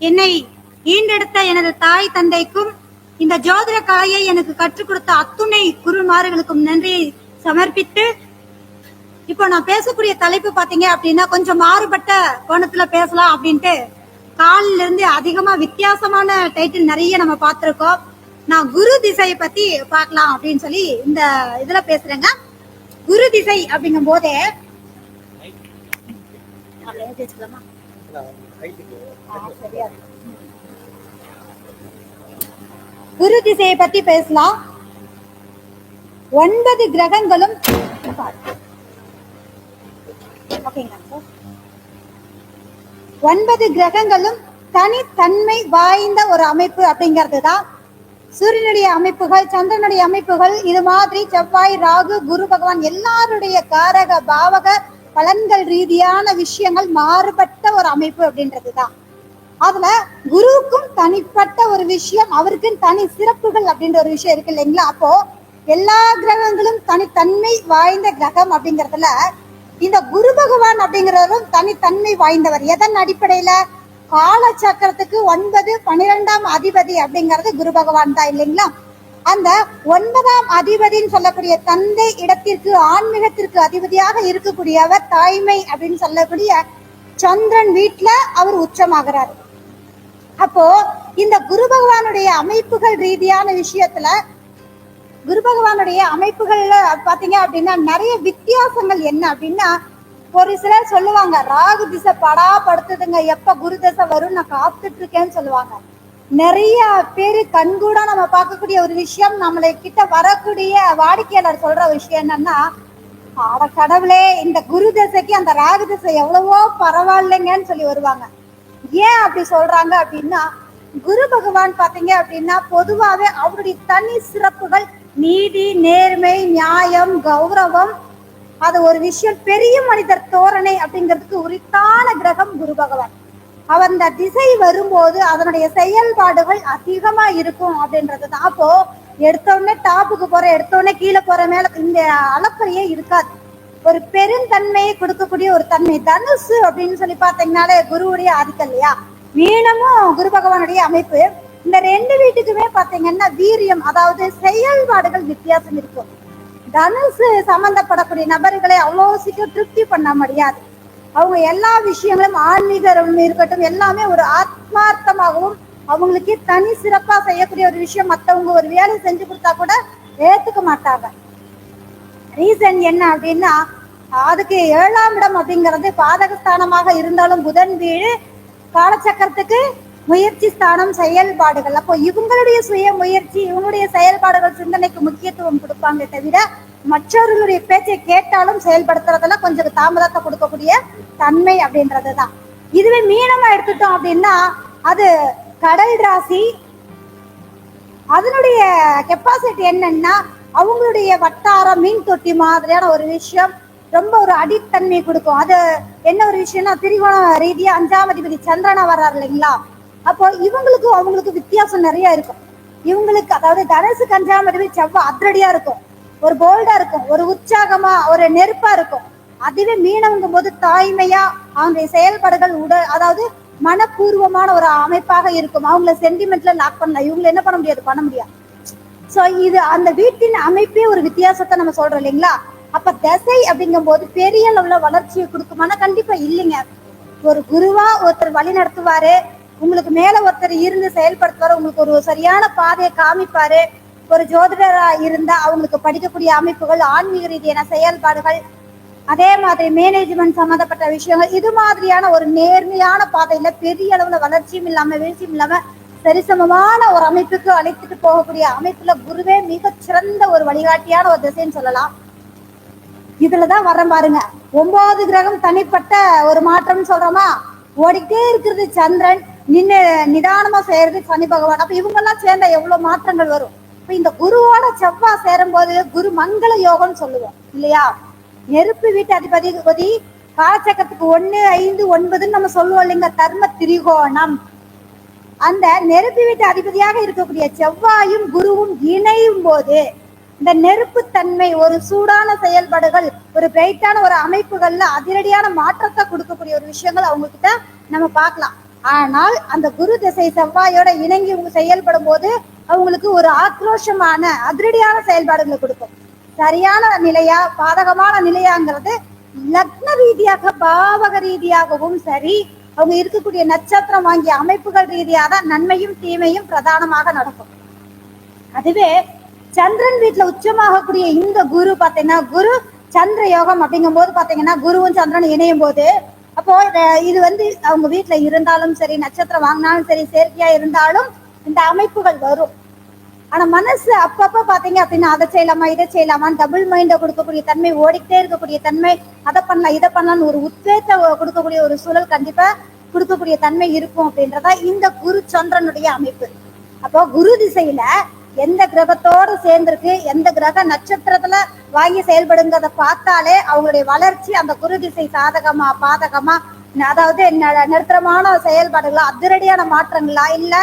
என்னை ஈண்டெடுத்த எனது தாய் தந்தைக்கும் இந்த ஜோதிட கலையை எனக்கு கற்றுக் கொடுத்த அத்துணை குருமார்களுக்கும் நன்றியை சமர்ப்பித்து இப்போ நான் பேசக்கூடிய தலைப்பு பாத்தீங்க அப்படின்னா கொஞ்சம் மாறுபட்ட கோணத்துல பேசலாம் அப்படின்ட்டு காலில இருந்து அதிகமா வித்தியாசமான டைட்டில் நிறைய நம்ம பார்த்திருக்கோம். நான் குரு திசையை பத்தி பார்க்கலாம் அப்படின்னு சொல்லி இந்த இதுல பேசுறேங்க. குரு திசை அப்படிங்கும் போதே குரு திசையை பத்தி பேசலாம். ஒன்பது கிரகங்களும் ஒன்பது கிரகங்களும் தனித்தன்மை வாய்ந்த ஒரு அமைப்பு அப்படிங்கிறது தான். சூரியனுடைய அமைப்புகள் சந்திரனுடைய அமைப்புகள் இது மாதிரி செவ்வாய் ராகு குரு பகவான் எல்லாருடைய காரக பாவக பலன்கள் ரீதியான விஷயங்கள் மாறுபட்ட ஒரு அமைப்பு அப்படின்றது தான் அதுல குருவுக்கும் தனிப்பட்ட ஒரு விஷயம் அவருக்கும் தனி சிறப்புகள் அப்படின்ற ஒரு விஷயம் இருக்கு இல்லைங்களா? அப்போ எல்லா கிரகங்களும் தனித்தன்மை வாய்ந்த கிரகம் அப்படிங்கறதுல இந்த குரு பகவான் அப்படிங்கிறவரும் தனித்தன்மை வாய்ந்தவர். எதன் அடிப்படையில? கால சக்கரத்துக்கு ஒன்பது பனிரெண்டாம் அதிபதி அப்படிங்கிறது குரு பகவான் தான் இல்லைங்களா? அந்த ஒன்பதாம் அதிபதின்னு சொல்லக்கூடிய தந்தை இடத்திற்கு ஆன்மீகத்திற்கு அதிபதியாக இருக்கக்கூடியவர் தாய்மை அப்படின்னு சொல்லக்கூடிய சந்திரன் வீட்டுல அவர் உச்சமாகிறார். அப்போ இந்த குரு பகவானுடைய அமைப்புகள் ரீதியான விஷயத்துல குரு பகவானுடைய அமைப்புகள்ல பாத்தீங்க அப்படின்னா நிறைய வித்தியாசங்கள் என்ன அப்படின்னா ஒரு சிலர் சொல்லுவாங்க ராகு திசை படா படுத்துதுங்க எப்ப குரு தசை வரும் நான் காத்துட்டு இருக்கேன்னு சொல்லுவாங்க. நிறைய பேரு கண்கூடா நம்ம பார்க்கக்கூடிய ஒரு விஷயம் நம்மளை கிட்ட வரக்கூடிய வாடிக்கையாளர் சொல்ற விஷயம் என்னன்னா ஆட கடவுளே இந்த குரு தசைக்கு அந்த ராகு தசை எவ்வளவோ பரவாயில்லைங்கன்னு சொல்லி வருவாங்க. ஏன் அப்படி சொல்றாங்க அப்படின்னா குரு பகவான் பாத்தீங்க அப்படின்னா பொதுவாவே அவருடைய தனி சிறப்புகள் நீதி நேர்மை நியாயம் கௌரவம் அது ஒரு விஷயம் பெரிய மனிதர் தோரணை அப்படிங்கிறதுக்கு உரித்தான கிரகம் குரு பகவான். அவர் அந்த திசை வரும்போது அதனுடைய செயல்பாடுகள் அதிகமா இருக்கும் அப்படின்றது தான் அப்போ எடுத்தோடனே டாப்புக்கு போற எடுத்தோடனே கீழே போற மேல இந்த அளப்பறையே இருக்காது. ஒரு பெருந்தன்மையை கொடுக்கக்கூடிய ஒரு தன்மை. தனுசு அப்படின்னு சொல்லி பார்த்தீங்கன்னாலே குருவுடைய ஆதிக்கம் இல்லையா? மீனமும் குரு பகவானுடைய அமைப்பு. இந்த ரெண்டு வீட்டுக்குமே பாத்தீங்கன்னா வீரியம் அதாவது செயல்பாடுகள் வித்தியாசம் இருக்கும். தனுசு சம்பந்தப்படக்கூடிய நபர்களை அவ்வளோ சீக்கிரம் திருப்தி பண்ண முடியாது. அவங்க எல்லா விஷயங்களும் ஆன்மீகம் இருக்கட்டும் எல்லாமே ஒரு ஆத்மார்த்தமாகவும் அவங்களுக்கு தனி சிறப்பா செய்யக்கூடிய ஒரு விஷயம். மத்தவங்க ஒரு வேலை செஞ்சு கொடுத்தா கூட ஏத்துக்க மாட்டாங்க. ரீசன் என்ன அப்படின்னா அதுக்கு ஏழாம் இடம் அப்படிங்கிறது பாதகஸ்தானமாக இருந்தாலும் புதன் வீடு காலச்சக்கரத்துக்கு முயற்சி ஸ்தானம் செயல்பாடுகள். அப்போ இவங்களுடைய சுய முயற்சி இவங்களுடைய செயல்பாடுகள் சிந்தனைக்கு முக்கியத்துவம் கொடுப்பாங்க தவிர மற்றவர்களுடைய பேச்சை கேட்டாலும் செயல்படுத்துறதுல கொஞ்சம் தாமதத்தை கொடுக்கக்கூடிய தன்மை அப்படின்றது தான் இதுவே மீனமா எடுத்துட்டோம் அப்படின்னா அது கடல் ராசி அதனுடைய கெப்பாசிட்டி என்னன்னா அவங்களுடைய வட்டாரம் மீன் தொட்டி மாதிரியான ஒரு விஷயம் ரொம்ப ஒரு அடித்தன்மை கொடுக்கும். அது என்ன ஒரு விஷயம்னா திரிகோண ரீதியா அஞ்சாம் அதிபதி சந்திரனா வர்றாரு இல்லைங்களா? அப்போ இவங்களுக்கும் அவங்களுக்கு வித்தியாசம் நிறைய இருக்கும். இவங்களுக்கு அதாவது தனுசுக்கு அஞ்சாம் அதிபதி செவ்வாய் அதிரடியா இருக்கும். ஒரு போல்டா இருக்கும். ஒரு உற்சாகமா ஒரு நெருப்பா இருக்கும். அதுவே மீனவங்கும் போது தாய்மையா அவங்களுடைய செயல்பாடுகள் உடல் அதாவது மனப்பூர்வமான ஒரு அமைப்பாக இருக்கும். அவங்கள சென்டிமெண்ட்ல லாக் பண்ணலாம். இவங்களை என்ன பண்ண முடியாது? பண்ண முடியாது. சோ இது அந்த வீட்டின் அமைப்பே ஒரு வித்தியாசத்தை நம்ம சொல்றோம் இல்லைங்களா? அப்ப தசை அப்படிங்கும் போது பெரிய அளவுல வளர்ச்சியை கொடுக்குமானா கண்டிப்பா இல்லைங்க. ஒரு குருவா ஒருத்தர் வழி நடத்துவாரு. உங்களுக்கு மேல ஒருத்தர் இருந்து செயல்படுத்துவாரு. உங்களுக்கு ஒரு சரியான பாதையை காமிப்பாரு. ஒரு ஜோதிடரா இருந்தா அவங்களுக்கு படிக்கக்கூடிய அமைப்புகள் ஆன்மீக ரீதியான செயல்பாடுகள் அதே மாதிரி மேனேஜ்மெண்ட் சம்மந்தப்பட்ட விஷயங்கள் இது மாதிரியான ஒரு நேர்மையான பாதையில பெரிய அளவுல வளர்ச்சியும் இல்லாம வீழ்ச்சியும் இல்லாம சரிசமமான ஒரு அமைப்புக்கு அழைத்துட்டு போகக்கூடிய அமைப்புல குருவே மிக சிறந்த ஒரு வழிகாட்டியான ஒரு திசைன்னு சொல்லலாம். இதுலதான் வர பாருங்க. ஒன்பது கிரகம் தனிப்பட்ட ஒரு மாற்றம்னு சொல்றோமா? ஓடிக்கிட்டே இருக்கிறது சந்திரன் நின்று நிதானமா செய்யறது சனி பகவான். அப்ப இவங்க எல்லாம் சேர்ந்தா எவ்வளவு மாற்றங்கள் வரும்? இப்ப இந்த குருவோட செவ்வாய் சேரும் போது குரு மங்கள யோகம்னு சொல்லுவோம் இல்லையா? நெருப்பு வீட்டு அதிபதி அதிபதி காலச்சக்கரத்துக்கு ஒன்று ஐந்து ஒன்பதுன்னு நம்ம சொல்லுவோம் இல்லைங்க தர்ம திரிகோணம். அந்த நெருப்பு வீட்டு அதிபதியாக இருக்கக்கூடிய செவ்வாயும் குருவும் இணையும் போது இந்த நெருப்பு தன்மை ஒரு சூடான செயல்பாடுகள் ஒரு பிரைட்டான ஒரு அமைப்புகள்ல அதிரடியான மாற்றத்தை கொடுக்கக்கூடிய ஒரு விஷயங்கள் அவங்க கிட்ட நம்ம பார்க்கலாம். ஆனால் அந்த குரு திசை செவ்வாயோட இணங்கி இவங்க செயல்படும் போது அவங்களுக்கு ஒரு ஆக்ரோஷமான அதிரடியான செயல்பாடுகளை கொடுக்கும். சரியான நிலையா பாதகமான நிலையாங்கிறது லக்ன ரீதியாக பாவக ரீதியாகவும் சரி அவங்க இருக்கக்கூடிய நட்சத்திரம் வாங்கிய அமைப்புகள் ரீதியாக தான் நன்மையும் தீமையும் பிரதானமாக நடக்கும். அதுவே சந்திரன் வீட்டுல உச்சமாகக்கூடிய இந்த குரு பாத்தீங்கன்னா குரு சந்திர யோகம் அப்படிங்கும் போது பாத்தீங்கன்னா குருவும் சந்திரன் இணையும் போது அப்போ இது வந்து அவங்க வீட்டுல இருந்தாலும் சரி நட்சத்திரம் வாங்கினாலும் சரி செயற்கையா இருந்தாலும் இந்த அமைப்புகள் வரும். ஆனா மனசு அப்பப்ப பாத்தீங்க அப்படின்னா அதை செய்யலாமா இதை செய்யலாமான்னு டபுள் மைண்ட கொடுக்கக்கூடிய தன்மை ஓடிக்கிட்டே இருக்கக்கூடிய தன்மை அதை பண்ணலாம் இதை பண்ணலாம்னு ஒரு உத்வேகத்தை கொடுக்கக்கூடிய ஒரு சூழல் கண்டிப்பா கொடுக்கக்கூடிய தன்மை இருக்கும் அப்படின்றதா இந்த குரு சந்திரனுடைய அமைப்பு. அப்போ குரு திசையில எந்த கிரகத்தோட சேர்ந்திருக்கு எந்த கிரக நட்சத்திரத்துல வாங்கி செயல்படுங்கிறத பார்த்தாலே அவங்களுடைய வளர்ச்சி அந்த குரு திசை சாதகமா பாதகமா அதாவது நிறுத்தமான செயல்பாடுகளா அதிரடியான மாற்றங்களா இல்லை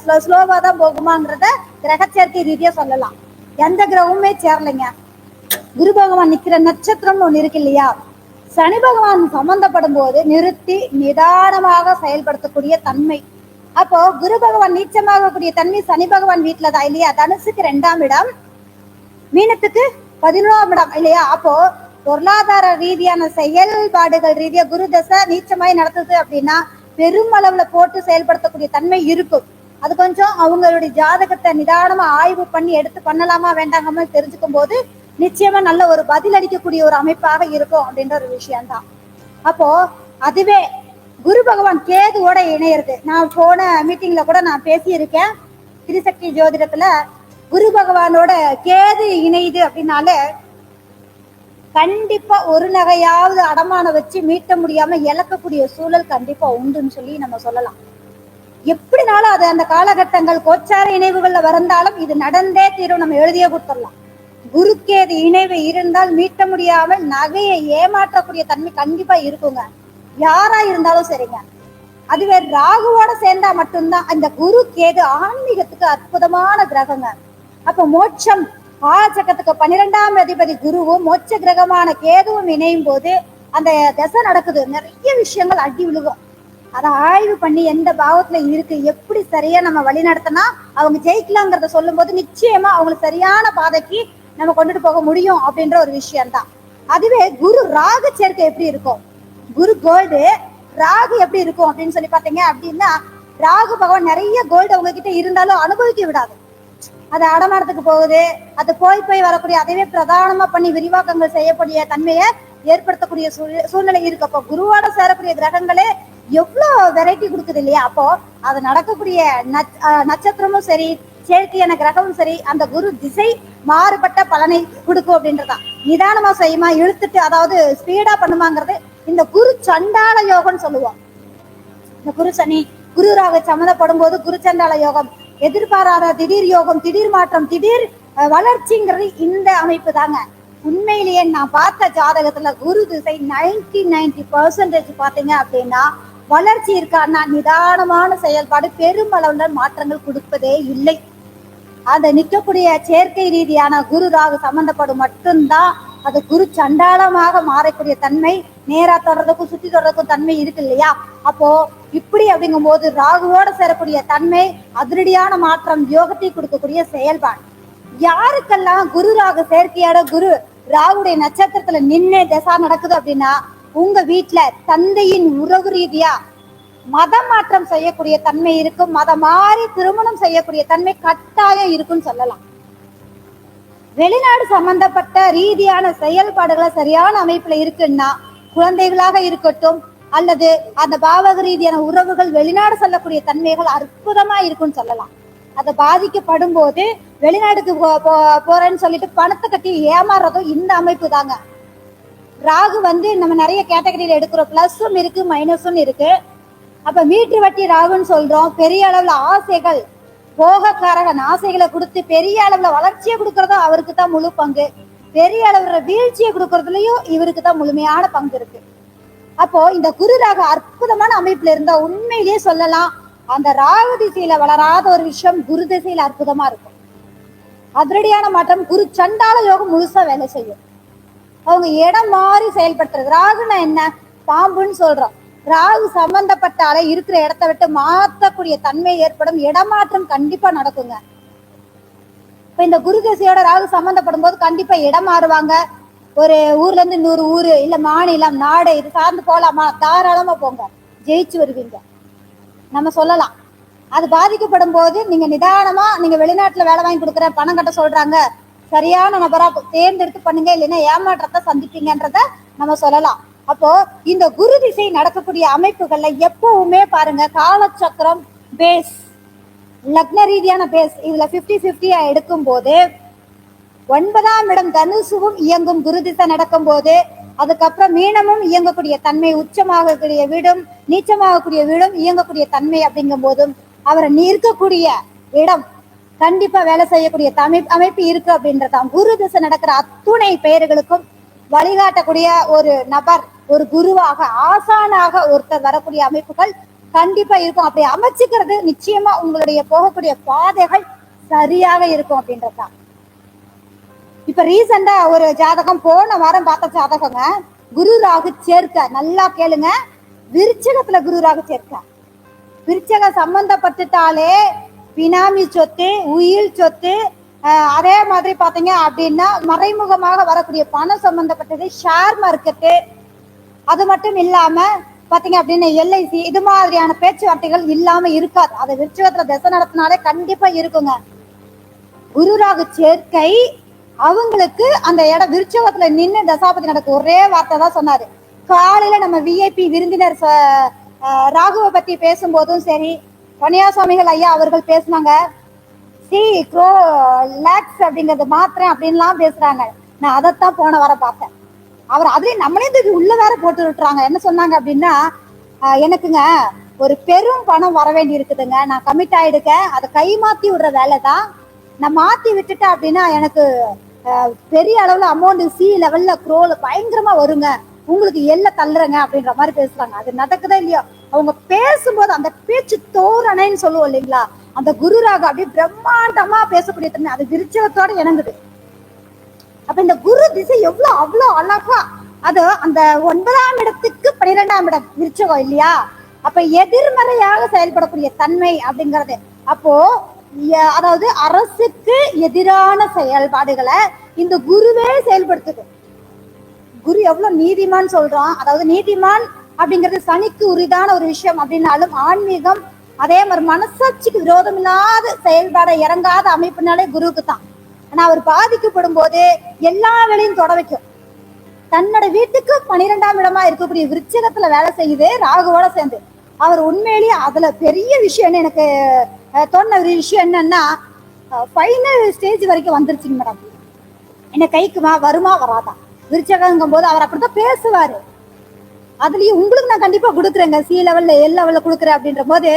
ஸ்லோ ஸ்லோவாக தான் போகுமான்றத கிரகச்சேர்க்கை ரீதியா சொல்லலாம். எந்த கிரகமுமே சேரலைங்க. குரு பகவான் நிக்கிற நட்சத்திரம்னு ஒண்ணு இருக்கு இல்லையா? சனி பகவான் சம்பந்தப்படும் போது நிறுத்தி நிதானமாக செயல்படுத்தக்கூடிய தன்மை. அப்போ குரு பகவான் நீச்சமாகக்கூடிய தன்மை சனி பகவான் வீட்டில் தான் இல்லையா? தனுசுக்கு ரெண்டாம் இடம் மீனத்துக்கு பதினோராம் இடம் இல்லையா? அப்போ பொருளாதார ரீதியான செயல்பாடுகள் ரீதியா குரு தசை நீச்சமாய் நடத்துது அப்படின்னா பெருமளவுல போட்டு செயல்படுத்தக்கூடிய தன்மை இருக்கும். அது கொஞ்சம் அவங்களுடைய ஜாதகத்தை நிதானமா ஆய்வு பண்ணி எடுத்து பண்ணலாமா வேண்டாங்கம்மா தெரிஞ்சுக்கும் போது நிச்சயமா நல்ல ஒரு பதில் அளிக்கக்கூடிய ஒரு அமைப்பாக இருக்கும் அப்படின்ற ஒரு விஷயம்தான். அப்போ அதுவே குரு பகவான் கேதுவோட இணையிறது. நான் போன மீட்டிங்ல கூட நான் பேசியிருக்கேன். திரிசக்தி ஜோதிடத்துல குரு பகவானோட கேது இணையுது அப்படின்னாலே கண்டிப்பா ஒரு நகையாவது அடமான வச்சு மீட்ட முடியாம இழக்கக்கூடிய சூழல் கண்டிப்பா உண்டுன்னு சொல்லி நம்ம சொல்லலாம். எப்படினாலும் அது அந்த காலகட்டங்கள் கோச்சார இணைவுகள்ல வந்தாலும் இது நடந்தே தீரும். நம்ம எழுதியே கொடுத்துடலாம். குருக்கேது இணைவு இருந்தால் மீட்ட முடியாமல் நகையை ஏமாற்றக்கூடிய தன்மை கண்டிப்பா இருக்குங்க. யாரா இருந்தாலும் சரிங்க. அதுவே ராகுவோட சேர்ந்தா மட்டும்தான் அந்த குரு கேது ஆன்மீகத்துக்கு அற்புதமான கிரகங்க. அப்ப மோட்சம். ஆச்சக்கத்துக்கு பன்னிரெண்டாம் அதிபதி குருவும் மோட்ச கிரகமான கேதுவும் இணையும் போது அந்த தசை நடக்குது. நிறைய விஷயங்கள் அடி விழுகும். அதை ஆய்வு பண்ணி எந்த பாவத்துல இருக்கு எப்படி சரியா நம்ம வழி நடத்தினா அவங்க ஜெயிக்கலாங்கிறத சொல்லும் போது நிச்சயமா அவங்களுக்கு சரியான பாதைக்கு நம்ம கொண்டுட்டு போக முடியும் அப்படின்ற ஒரு விஷயம்தான். அதுவே குரு ராகு சேர்க்கை எப்படி இருக்கும்? குரு கோல்டு ராகு எப்படி இருக்கும் அப்படின்னு சொல்லி பாத்தீங்க அப்படின்னா ராகு பகவான் நிறைய கோல்டு அவங்க கிட்ட இருந்தாலும் அனுபவிக்க விடாது. அது அடமானத்துக்கு போகுது அது போய் போய் வரக்கூடிய அதுவே பிரதானமா பண்ணி விரிவாக்கங்கள் செய்யக்கூடிய தன்மையை ஏற்படுத்தக்கூடிய சூழ்- சூழ்நிலை இருக்கு. அப்போ குருவோட சேரக்கூடிய கிரகங்களே எவ்வளவு வெரைட்டி கொடுக்குது இல்லையா? அப்போ அது நடக்கக்கூடிய நட்ச- நட்சத்திரமும் சரி செயற்கையான கிரகமும் சரி அந்த குரு திசை மாறுபட்ட பலனை கொடுக்கும் அப்படின்றதான் நிதானமா செய்யுமா இழுத்துட்டு அதாவது ஸ்பீடா பண்ணுமாங்கிறது இந்த குரு சண்டால யோகம்னு சொல்லுவோம். இந்த குரு சனி குரு ராக சம்மந்தப்படும் போது குரு சண்டால யோகம் எதிர்பாராத திடீர் யோகம் திடீர் மாற்றம் திடீர் வளர்ச்சிங்கிறது இந்த அமைப்பு தாங்க. உண்மையிலேயே நான் பார்த்த ஜாதகத்துல குரு திசை நைன்டி நைன்டி பர்சன்டேஜ் பாத்தீங்க அப்படின்னா வளர்ச்சி இருக்கான்னா நிதானமான செயல்பாடு பெருமளவுல மாற்றங்கள் கொடுப்பதே இல்லை. அந்த நிற்கக்கூடிய செயற்கை ரீதியான குரு ராகு சம்பந்தப்படும் மட்டும்தான் அது குரு சண்டாளமாக மாறக்கூடிய தன்மை நேரா தொடர்றதுக்கும் சுத்தி தொடர்றதுக்கும் தன்மை இருக்கு இல்லையா? அப்போ இப்படி அப்படிங்கும் போது ராகுவோட சேரக்கூடிய தன்மை அதிரடியான மாற்றம் யோகத்தை கொடுக்கக்கூடிய செயல்பாடு. யாருக்கெல்லாம் குரு ராகு செயற்கையோட குரு ராகுடைய நட்சத்திரத்துல நின்னே தசா நடக்குது அப்படின்னா உங்க வீட்டுல தந்தையின் உறவு ரீதியா மதம் மாற்றம் செய்யக்கூடிய தன்மை இருக்கும் மதம் மாறி திருமணம் செய்யக்கூடிய தன்மை கட்டாயம் இருக்குன்னு சொல்லலாம். வெளிநாடு சம்பந்தப்பட்ட ரீதியான செயல்பாடுகளை சரியான அமைப்புல இருக்குன்னா குழந்தைகளாக இருக்கட்டும் அல்லது அந்த பாவக ரீதியான உறவுகள் வெளிநாடு செல்லக்கூடிய தன்மைகள் அற்புதமா இருக்குன்னு சொல்லலாம். அதை பாதிக்கப்படும் போது வெளிநாட்டுக்கு போ- போறேன்னு சொல்லிட்டு பணத்தை கட்டி ஏமாறுறதும் இந்த அமைப்பு தாங்க. ராகு வந்து நம்ம நிறைய கேட்டகரியில் எடுக்கிறோம். ப்ளஸ்ஸும் இருக்கு மைனஸும் இருக்கு. அப்ப மீட்டு வட்டி ராகுன்னு சொல்றோம். பெரிய அளவுல ஆசைகள் போகக்காரகன் ஆசைகளை கொடுத்து பெரிய அளவுல வளர்ச்சியை கொடுக்கறதும் அவருக்கு தான் முழு பங்கு. பெரிய அளவுல வீழ்ச்சியை கொடுக்கறதுலயும் இவருக்கு தான் முழுமையான பங்கு இருக்கு. அப்போ இந்த குரு ராக அற்புதமான அமைப்புல இருந்தா உண்மையிலேயே சொல்லலாம். அந்த ராகு திசையில வளராத ஒரு விஷயம் குரு திசையில அற்புதமா இருக்கும். அதிரடியான மாற்றம் குரு சண்டால யோகம் முழுசா வேலை செய்யும். அவங்க இடம் மாறி செயல்படுத்துறது. ராகுனா என்ன? பாம்புன்னு சொல்றோம் ராகு சம்பந்தப்பட்டாலே இருக்கிற இடத்த விட்டு மாத்தக்கூடிய தன்மை ஏற்படும். இடமாற்றம் கண்டிப்பா நடக்குங்க. இப்ப இந்த குருகசையோட ராகு சம்பந்தப்படும் போது கண்டிப்பா இடம் மாறுவாங்க. ஒரு ஊர்ல இருந்து இன்னொரு ஊரு இல்ல மாநிலம் நாடு இது சார்ந்து போலாமா? தாராளமா போங்க. ஜெயிச்சு வருவீங்க. நம்ம சொல்லலாம். அது பாதிக்கப்படும் போது நீங்க நிதானமா நீங்க வெளிநாட்டுல வேலை வாங்கி கொடுக்குற பணம் கட்ட சொல்றாங்க. சரியான நபரா தேர்ந்தெடுத்து பண்ணுங்க இல்லைன்னா ஏமாற்றத்தை சந்திப்பீங்கன்றத நம்ம சொல்லலாம். அப்போ இந்த குரு திசை நடக்கக்கூடிய அமைப்புகள்ல எப்பவுமே பாருங்க காலச்சக்கரம் பேஸ் லக்ன ரீதியான பேஸ் இதுல 50 ஃபிஃப்டியா எடுக்கும் போது ஒன்பதாம் இடம் தனுசுவும் இயங்கும் குரு திசை நடக்கும் போது அதுக்கப்புறம் மீனமும் இயங்கக்கூடிய தன்மை உச்சமாகக்கூடிய வீடும் நீச்சமாகக்கூடிய வீடும் இயங்கக்கூடிய தன்மை அப்படிங்கும் போதும் அவரை இருக்கக்கூடிய இடம் கண்டிப்பா வேலை செய்யக்கூடிய தமை அமைப்பு இருக்கு அப்படின்றதான் குரு திசை நடக்கிற அத்துணை பெயர்களுக்கும் வழிகாட்டக்கூடிய ஒரு நபர் ஒரு குருவாக ஆசானாக ஒருத்தர் வரக்கூடிய அமைப்புகள் கண்டிப்பா இருக்கும். அப்படி அமைச்சுக்கிறது நிச்சயமா உங்களுடைய போகக்கூடிய பாதைகள் சரியாக இருக்கும் அப்படின்றதுதான் இப்ப ரீசெண்டா ஒரு ஜாதகம் போன வாரம் பார்த்த ஜாதகங்க குரு ராகு சேர்க்க. நல்லா கேளுங்க. விருச்சகத்துல குரு ராகு சேர்க்க. விருச்சகம் சம்பந்தப்பட்டுட்டாலே பினாமி சொத்து உயில் சொத்து அதே மாதிரி பாத்தீங்க அப்படின்னா மறைமுகமாக வரக்கூடிய பணம் சம்பந்தப்பட்டது ஷேர் மார்க்கெட்டு அது மட்டும் இல்லாம பாத்தீங்க அப்படின்னா எல்ஐசி இது மாதிரியான பேச்சுவார்த்தைகள் இல்லாம இருக்காது. அது விருச்சகத்துல திசை நடத்தினாலே கண்டிப்பா இருக்குங்க. குருராகு சேர்க்கை அவங்களுக்கு அந்த இடம் விருச்சகத்துல நின்று தசாபதி நடக்கும் ஒரே வார்த்தை தான் சொன்னாரு. காலையில நம்ம விஐபி விருந்தினர் ச- ராகுவை பத்தி பேசும்போதும் சரி கன்னியாசுவாமிகள் ஐயா அவர்கள் பேசுனாங்க. சி க்ரோ லேக்ஸ் அப்படிங்கறது மாத்திரம் அப்படின்லாம் பேசுறாங்க. நான் அதைத்தான் போன வர பார்த்தேன். அவர் அதுலயும் நம்மளே இது உள்ள வேற போட்டு விட்டுறாங்க. என்ன சொன்னாங்க அப்படின்னா எனக்குங்க ஒரு பெரும் பணம் வர வேண்டி இருக்குதுங்க. நான் கமிட் ஆயிடுக்கேன். அதை கை மாத்தி விடுற வேலை தான். நான் மாத்தி விட்டுட்டேன் அப்படின்னா எனக்கு பெரிய அளவுல அமௌண்ட் சி லெவல்ல க்ரோல பயங்கரமா வருங்க. உங்களுக்கு எல்ல தள்ளுறங்க அப்படின்ற மாதிரி பேசுறாங்க. அது நடக்குதா இல்லையோ? அவங்க பேசும்போது அந்த பேச்சு தோரணைன்னு சொல்லுவோம் இல்லைங்களா? அந்த குருராக அப்படியே பிரம்மாண்டமா பேசக்கூடிய தன்மை அது விருச்சவத்தோட இணங்குது. அப்ப இந்த குரு திசை எவ்வளவு அவ்வளவு அழகா அது அந்த ஒன்பதாம் இடத்துக்கு பன்னிரெண்டாம் இடம் விருச்சகம் இல்லையா? அப்ப எதிர்மறையாக செயல்படக்கூடிய தன்மை அப்படிங்கறது. அப்போ அதாவது அரசுக்கு எதிரான செயல்பாடுகளை இந்த குருவே செயல்படுத்துது. குரு எவ்வளவு நீதிமான் சொல்றான். அதாவது நீதிமான் அப்படிங்கிறது சனிக்கு உரிதான ஒரு விஷயம் அப்படின்னாலும் ஆன்மீகம் அதே மாதிரி மனசாட்சிக்கு விரோதம் இல்லாத செயல்பாட இறங்காத அமைப்புனாலே குருவுக்கு தான் ஆனா அவர் பாதிக்கப்படும் போது எல்லா வேலையும் தொட வைக்கும். தன்னோட வீட்டுக்கு பன்னிரெண்டாம் இடமா இருக்கக்கூடிய விருச்சகத்துல வேலை செய்யுது ராகுவோட சேர்ந்து. அவர் உண்மையிலேயே அதுல பெரிய விஷயம் என்ன எனக்கு அஹ், தோணுன ஒரு விஷயம் என்னன்னா ஃபைனல் ஸ்டேஜ் வரைக்கும் வந்துருச்சுங்க மேடம் என்ன கைக்குமா வருமா வராதா? விருச்சகங்கும் போது அவர் அப்படித்தான் பேசுவாரு. அதுலயும் உங்களுக்கு நான் கண்டிப்பா கொடுக்குறேங்க. சி லெவல்ல எல் லெவல்ல கொடுக்குறேன் அப்படின்ற போது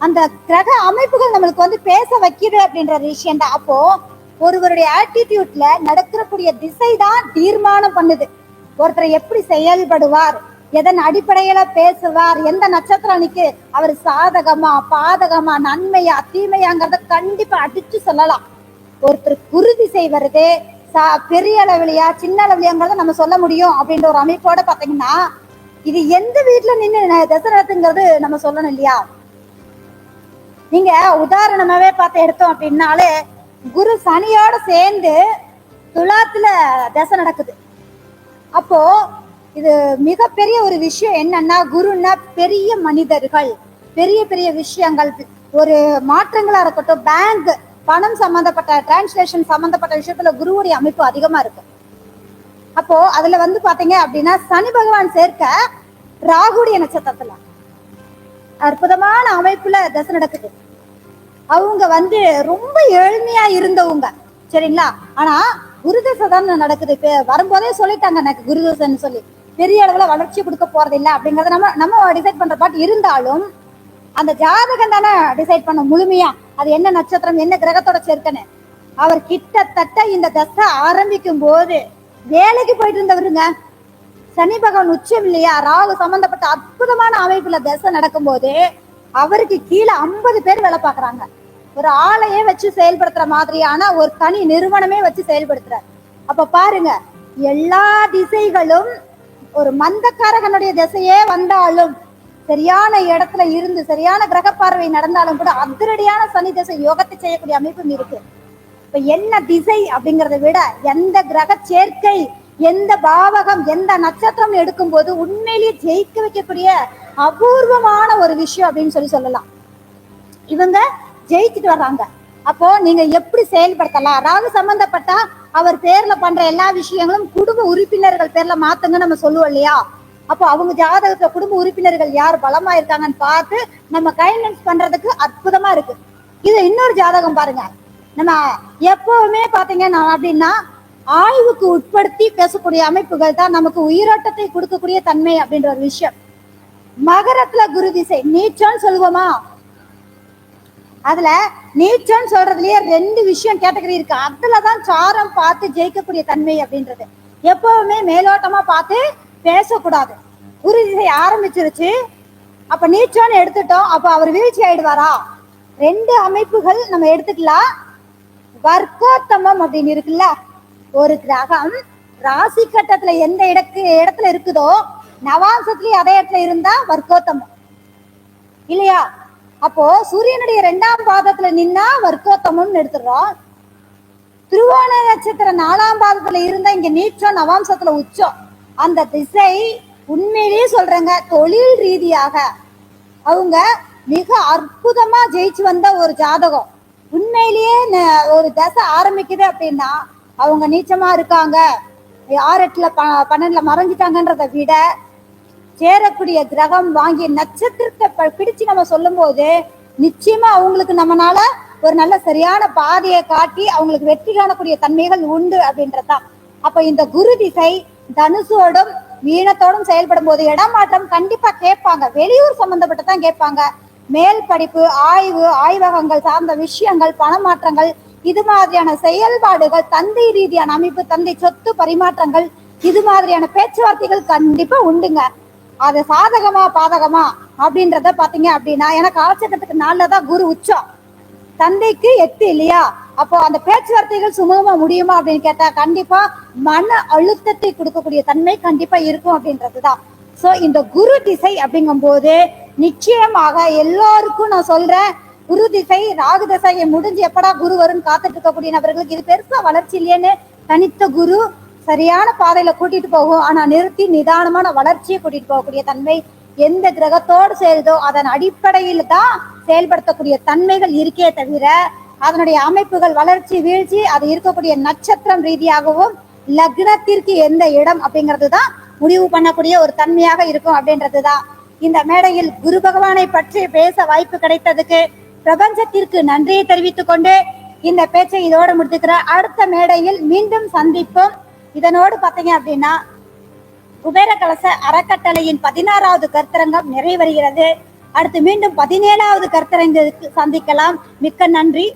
அந்த கிரக அமைப்புகள் நம்மளுக்கு வந்து பேச வைக்கிது அப்படின்ற விஷயம் தான் அப்போ ஒருவருடைய ஆட்டிடியூட்ல நடக்கிறக்கூடிய திசை தான் தீர்மானம் பண்ணுது. ஒருத்தர் எப்படி செயல்படுவார் எதன் அடிப்படையில பேசுவார் எந்த நட்சத்திரம் நிக்கு அவர் சாதகமா பாதகமா நன்மையா தீமையாங்கிறத கண்டிப்பா அடிச்சு சொல்லலாம். ஒருத்தர் குருதி திசை வருது சா- பெரிய அளவுலையா சின்ன அளவுலையாங்கிறத நம்ம சொல்ல முடியும் அப்படின்ற ஒரு அமைப்போட பாத்தீங்கன்னா இது எந்த வீட்டுல நின்று தசரத்துங்கிறது நம்ம சொல்லணும் இல்லையா? நீங்க உதாரணமாவே பார்த்து எடுத்தோம் அப்படின்னாலே குரு சனியோட சேர்ந்து துலாத்துல தசை நடக்குது. அப்போ இது மிகப்பெரிய ஒரு விஷயம் என்னன்னா குருன்னா பெரிய மனிதர்கள். பெரிய பெரிய விஷயங்கள். ஒரு மாற்றங்களா இருக்கட்டும் பேங்க் பணம் சம்பந்தப்பட்ட டிரான்ஸ்லேஷன் சம்பந்தப்பட்ட விஷயத்துல குருவுடைய அமைப்பு அதிகமா இருக்கு. அப்போ அதுல வந்து பாத்தீங்க அப்படின்னா சனி பகவான் சேர்க்க ராகுடைய நட்சத்திரத்துல அற்புதமான அமைப்புல தசை நடக்குது. அவங்க வந்து ரொம்ப எளிமையா இருந்தவங்க. சரிங்களா? ஆனா குருதசை தான் நடக்குது. வரும்போதே சொல்லிட்டாங்க எனக்கு குருதசைன்னு சொல்லி. பெரிய அளவுல வளர்ச்சி கொடுக்க போறது இல்லை அப்படிங்கறத நம்ம நம்ம டிசைட் பண்ற. பாட்டு இருந்தாலும் அந்த ஜாதகம் தானே டிசைட் பண்ண முழுமையா அது என்ன நட்சத்திரம் என்ன கிரகத்தோட சேர்க்கன்னு. அவர் கிட்டத்தட்ட இந்த தசை ஆரம்பிக்கும் போது வேலைக்கு போயிட்டு இருந்தவருங்க சனி பகவான் உச்சம் இல்லையா? ராகு சம்பந்தப்பட்ட அற்புதமான அமைப்புல தசை நடக்கும்போது அவருக்கு கீழே ஐம்பது பேர் வேலை பார்க்கறாங்க. ஒரு ஆளையே வச்சு செயல்படுத்துற மாதிரியான ஒரு தனி நிறுவனமே வச்சு செயல்படுத்துறாரு. அப்ப பாருங்க எல்லா திசைகளும் ஒரு மந்தக்காரகனுடைய திசையே வந்தாலும் சரியான இடத்துல இருந்து சரியான கிரக பார்வை நடந்தாலும் கூட அதிரடியான சனி திசை யோகத்தை செய்யக்கூடிய அமைப்பும் இருக்கு. இப்ப என்ன திசை அப்படிங்கறத விட எந்த கிரக சேர்க்கை எந்த பாவகம் எந்த நட்சத்திரம் எடுக்கும்போது உண்மையிலேயே ஜெயிக்க வைக்கக்கூடிய அபூர்வமான ஒரு விஷயம் அப்படின்னு சொல்லி சொல்லலாம். இவங்க ஜெயிச்சுட்டு வர்றாங்க. அப்போ நீங்க எப்படி செயல்படுத்தலாம்? ராகு சம்பந்தப்பட்டா அவர் பேர்ல பண்ற எல்லா விஷயங்களும் குடும்ப உறுப்பினர்கள் பேர்ல மாத்துங்க நம்ம சொல்லுவோம் இல்லையா? அப்போ அவங்க ஜாதகத்துல குடும்ப உறுப்பினர்கள் யார் பலமா இருக்காங்கன்னு பார்த்து நம்ம கைண்டன்ஸ் பண்றதுக்கு அற்புதமா இருக்கு. இது இன்னொரு ஜாதகம் பாருங்க. நம்ம எப்பவுமே பாத்தீங்கன்னா அப்படின்னா ஆய்வுக்கு உட்படுத்தி பேசக்கூடிய அமைப்புகள் தான் நமக்கு உயிரோட்டத்தை கொடுக்கக்கூடிய தன்மை அப்படின்ற ஒரு விஷயம். மகரத்துல குரு திசை நீச்சம்னு சொல்லுவோமா? அதுல நீச்சம்னு சொல்றதுலயே ரெண்டு விஷயம் கேட்டகரி இருக்கு. அதுலதான் சாரம் பார்த்து ஜெயிக்கக்கூடிய தன்மை அப்படின்றது. எப்பவுமே மேலோட்டமா பார்த்து பேசக்கூடாது. குரு திசை ஆரம்பிச்சிருச்சு. அப்ப நீச்சோன்னு எடுத்துட்டோம். அப்ப அவர் வீழ்ச்சி ஆயிடுவாரா? ரெண்டு அமைப்புகள் நம்ம எடுத்துக்கலாம். வர்க்கோத்தமம் அப்படின்னு இருக்குல்ல ஒரு கிரகம் ராசி கட்டத்துல எந்த இடக்கு இடத்துல இருக்குதோ நவாம்சத்துலயும் அதே இடத்துல இருந்தா வர்க்கோத்தமம். இல்லையா? அப்போ சூரியனுடைய இரண்டாம் பாதத்துல நின்னா வர்க்கோத்தமம்னு எடுத்துடுறோம். திருவோண நட்சத்திரம் நாலாம் பாதத்துல இருந்தா இங்க நீச்சம் நவாம்சத்துல உச்சம். அந்த திசை உண்மையிலேயே சொல்றேங்க தொழில் ரீதியாக. அவங்க மிக அற்புதமா ஜெயிச்சு வந்த ஒரு ஜாதகம். உண்மையிலேயே ந- ஒரு தசை ஆரம்பிக்குது அப்படின்னா அவங்க நீச்சமா இருக்காங்க. ஆறு எட்டுல ப பன்னெண்டுல மறைஞ்சிட்டாங்கன்றத விட சேரக்கூடிய கிரகம் வாங்கிய நட்சத்திரத்தை ப- பிடிச்சு நம்ம சொல்லும்போது நிச்சயமா அவங்களுக்கு நம்மனால ஒரு நல்ல சரியான பாதையை காட்டி அவங்களுக்கு வெற்றி காணக்கூடிய தன்மைகள் உண்டு அப்படின்றதுதான். அப்ப இந்த குரு திசை தனுசோடும் மீனத்தோடும் செயல்படும் போது இடமாற்றம் கண்டிப்பா கேட்பாங்க. வெளியூர் சம்பந்தப்பட்டதான் கேட்பாங்க. மேல் படிப்பு ஆய்வு ஆய்வகங்கள் சார்ந்த விஷயங்கள் பணமாற்றங்கள் இது மாதிரியான செயல்பாடுகள் தந்தை ரீதியான அமைப்பு தந்தை சொத்து பரிமாற்றங்கள் இது மாதிரியான பேச்சுவார்த்தைகள் கண்டிப்பா உண்டுங்க. அது சாதகமா பாதகமா அப்படின்றத பாத்தீங்க அப்படின்னா எனக்கு காலச்சக்கரத்துக்கு நாளில் தான் குரு உச்சம். தந்தைக்கு எட்டு இல்லையா? அப்போ அந்த பேச்சுவார்த்தைகள் சுமூகமா முடியுமா அப்படின்னு கேட்டா கண்டிப்பா மன அழுத்தத்தை கொடுக்கக்கூடிய தன்மை கண்டிப்பா இருக்கும் அப்படின்றதுதான். சோ இந்த குரு திசை அப்படிங்கும்போது நிச்சயமாக எல்லாருக்கும் நான் சொல்றேன் குரு திசை ராகு திசையை முடிஞ்சு எப்படா குரு வரும்னு காத்துட்டு இருக்கக்கூடிய நபர்களுக்கு இது பெருசா வளர்ச்சி இல்லையேன்னு தனித்த குரு சரியான பாதையில கூட்டிட்டு போகும். ஆனா நிறுத்தி நிதானமான வளர்ச்சியை கூட்டிட்டு போகக்கூடிய தன்மை எந்த கிரகத்தோடு சேருதோ அதன் அடிப்படையில் தான் செயல்படுத்தக்கூடிய தன்மைகள் இருக்கே தவிர அதனுடைய அமைப்புகள் வளர்ச்சி வீழ்ச்சி அது இருக்கக்கூடிய நட்சத்திரம் ரீதியாகவும் லக்னத்திற்கு எந்த இடம் அப்படிங்கிறது தான் முடிவு பண்ணக்கூடிய ஒரு தன்மையாக இருக்கும் அப்படின்றது தான் இந்த மேடையில் குரு பகவானை பற்றி பேச வாய்ப்பு கிடைத்ததுக்கு பிரபஞ்சத்திற்கு நன்றியை தெரிவித்துக் கொண்டு இந்த பேச்சை இதோடு முடித்துக்கிறேன் அடுத்த மேடையில் மீண்டும் சந்திப்போம். இதனோடு பார்த்தீங்க அப்படின்னா குபேர கலச அறக்கட்டளையின் பதினாறாவது கருத்தரங்கம் நிறைவருகிறது அடுத்து மீண்டும் பதினேழாவது கருத்தரங்கிற்கு சந்திக்கலாம். மிக்க நன்றி.